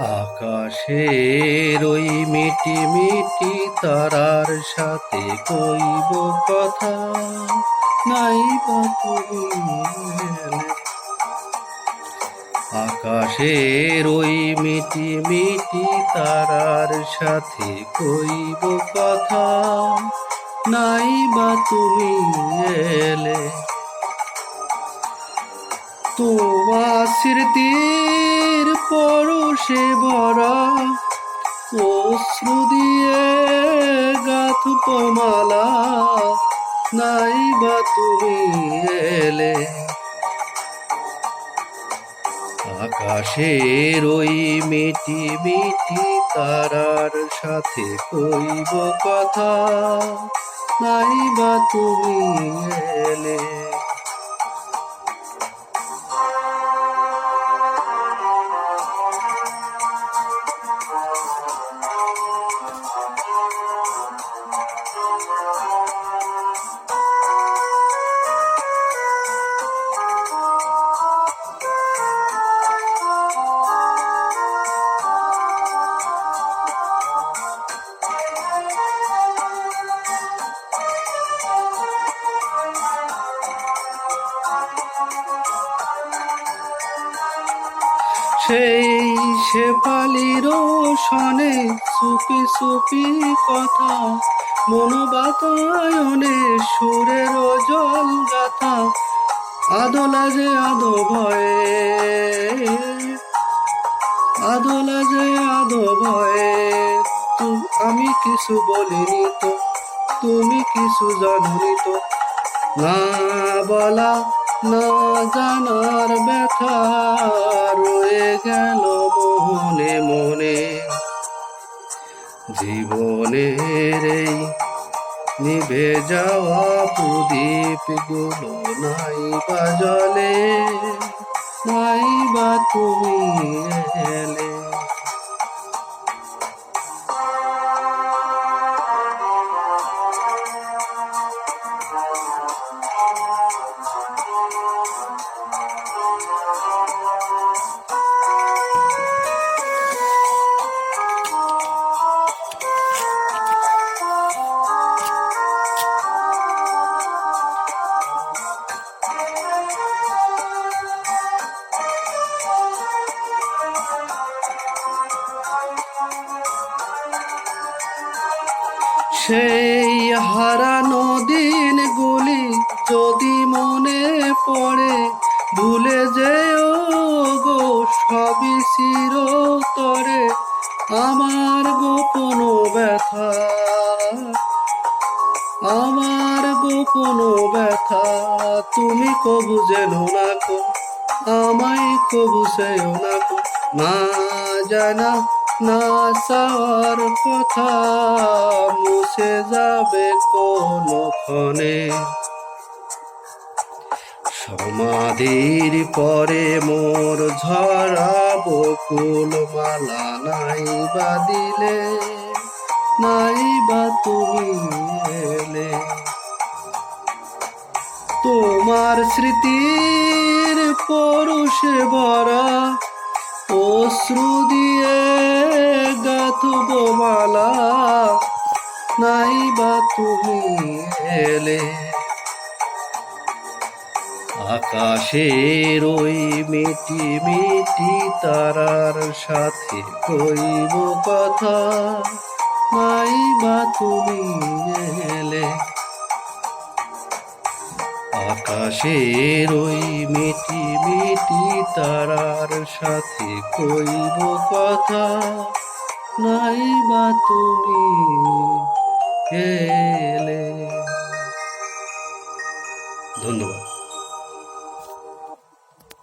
আকাশের ওই মিটি মিটি তারার সাথে কইব কথা। নাই। আকাশের ওই মিটি মিটি তারার সাথে কইব কথা। নাই বা তুমি এলে তোমার স্মৃতির পরশে ভরা অশ্রু দিয়ে গাথুপ মালা নাই বা তুমি এলে। আকাশের ওই মিটি মিটি তারার সাথে কইব কথা নাই বা তুমি এলে। সেই শেফালির সনে সুপি সুপি কথা মন বাতায়নে সুরের জল গাথা আদলা যে আদো ভয়ে। আদলা যে আদো ভয়ে। আমি কিছু বলিনি তো, তুমি কিছু জানি তো। না বলা না জানার ব্যথা রয়ে গেল মনে মনে জীবনের এই নিভে যাওয়া প্রদীপগুলো নাই বা জলে, নাই বা তুমি এলে। সেই হারানো দিনগুলি যদি মনে পড়ে, ভুলে যেও গো সবই চিরতরে। আমার গোপন ব্যথা, আমার গোপন ব্যথা, তুমি কবু জেনো না কো, আমায় কবু সেও না কো, না জানা, না সার কথা। মুছে যাবে কোনো ক্ষণে। সমাধির পরে মোর ঝরা বকুল মালা নাই বা দিলে, নাই বা তুমি এলে। তোমার স্মৃতির পরশে ভরা অশ্রু দিয়ে গাথব মালা। নাই বা তুমি এলে? আকাশের ওই মিটি মিটি তারার সাথে কইব কথা নাই বা তুমি এলে? আকাশের ওই মিটি মিটি তারার সাথে কইব কথা নাই বা তুমি এলে